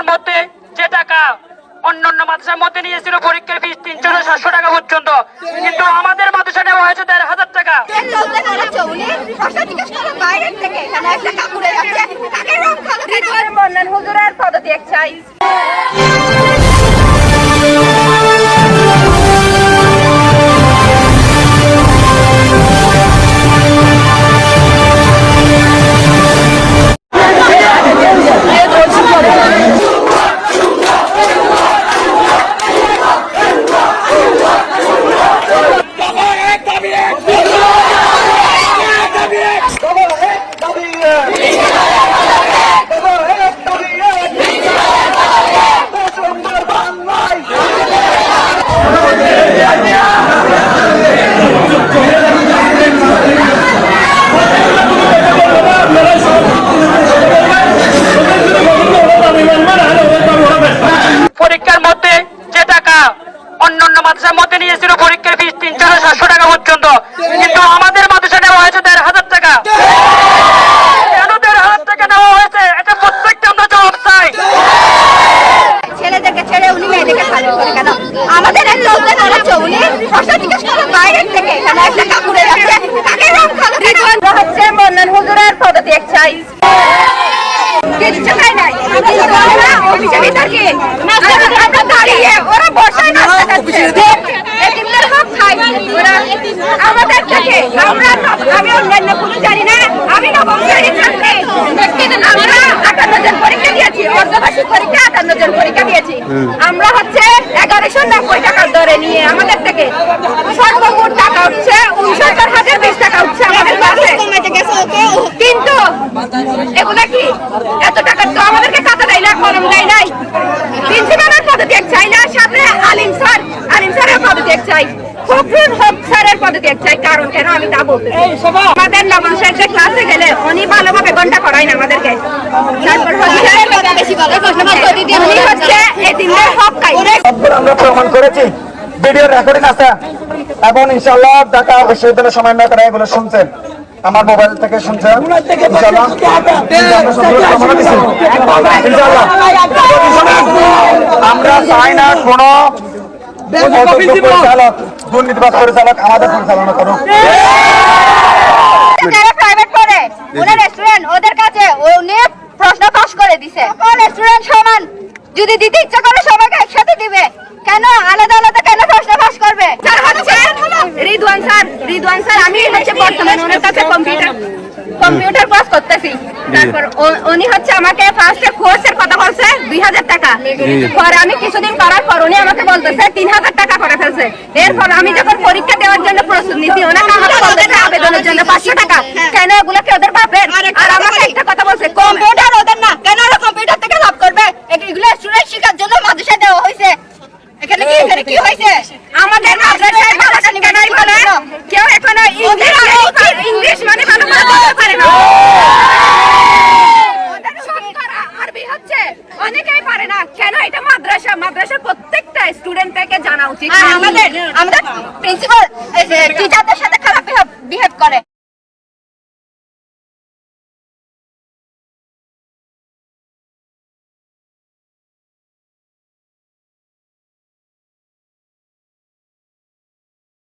পরীক্ষার মধ্যে যে টাকা অন্যান্য মাদ্রাসার মধ্যে নিয়েছিল পরীক্ষার ফিস তিনশো সাতশো টাকা পর্যন্ত। কিন্তু আমাদের মাদ্রাসা নেওয়া হয়েছে দেড় হাজার টাকা। উনি নিয়েছিল পরীক্ষার ফিস তিনশো থেকে সাতশো টাকা পর্যন্ত। কিন্তু আমাদের মাদ্রাসা নেওয়া হয়েছে দেড় হাজার টাকা। কেন দেড় হাজার টাকা নেওয়া হয়েছে? এটা প্রত্যেকটা আমরা জবাব চাই। ছেলেদেরকে ছেড়ে উনি মেয়েদেরকে খালি করে কেন? আমাদের খাই নাই। আমরা অফিসে খাচ্ছে এতিমদের হক খাই ওরা আমাদের থেকে আমরা নব- আমি অন্যান্য কোনো জানি না আমি নবম শ্রেণির ছাত্রী আমরা আটান্ন জন পরীক্ষা দিয়েছি অর্ধবার্ষিক পরীক্ষা আটান্ন জন পরীক্ষা দিয়েছি। আমরা হচ্ছে এগারোশো নব্বই টাকার দরে নিয়ে আমাদের থেকে সর্বমোট টাকা হচ্ছে উনসত্তর হাজার বিশ টাকা হচ্ছে আমাদের কাছে। কিন্তু এগুলা কি? এত টাকা তো আমাদেরকে কাতা দেয় না কলম দেয় নাই। প্রিন্সিপালের পদত্যাগ চাই না সামনে আলিম স্যার আলিম স্যারের পদত্যাগ চাই। ফখরুল হক স্যারের পদত্যাগ চাই কারণ কেন আমি তা বলতে আমাদের নবম শ্রেণীতে ক্লাসে গেলে উনি ভালোভাবে ঘণ্টা করাই না আমাদেরকে তারপর হচ্ছে উনি হচ্ছে এই দিনের হক খাই সবগুলো আমরা আমার মোবাইল থেকে শুনছেন আমরা চাই না আমাদের পরিচালনা করুক যারা প্রাইভেট পড়ে ওনার রেস্টুরেন্ট ওদের কাছে উনি প্রশ্ন ফাঁস করে দিছে রেস্টুরেন্ট সমান যদি দিতে ইচ্ছা করে সবাইকে একসাথে দিবে। কেন? আলাদা আলাদা কেন প্রশ্ন ফাঁস করবে? স্যার হচ্ছে রিদওয়ান স্যার রিদওয়ান স্যার আমি হচ্ছে বর্তমানে ওনার কাছে কম্পিউটার কম্পিউটার ক্লাস করতেছি। তারপর উনি হচ্ছে আমাকে ফার্স্টে কোর্সের কথা বলছে দুই হাজার টাকা। পরে আমি কিছুদিন করার পর উনি আমাকে বলতেছে তিন হাজার টাকা করে ফেলছে। এরপর আমি যখন পরীক্ষা দেওয়ার জন্য প্রস্তুত নিছি ওনাকে আমাকে বলতেছে আবেদনের জন্য পাঁচশো টাকা। কেন? এগুলো কি ওদের বাপের? আর আমাকে একটা কথা বলছে কম্পিউটার ওদের না কেন ওরা কম্পিউটার থেকে লাভ করবে স্টুডেন্ট শেখার জন্য মাদ্রাসা দেওয়া হয়েছে। এখানে কি এখানে কি হয়েছে? আমাদের মাদ্রাসায় মাদ্রাসা নিকানাই বলে কেউ এখনও ইংলিশ ইংলিশ মানে ভালো করে বলতে পারে না। অনেকেই পারে কেন এটা মাদ্রাসা? মাদ্রাসার প্রত্যেকটা স্টুডেন্ট থেকে জানা উচিত। আমাদের আমাদের প্রিন্সিপাল টিচারদের সাথে খারাপ বিহেভ করে।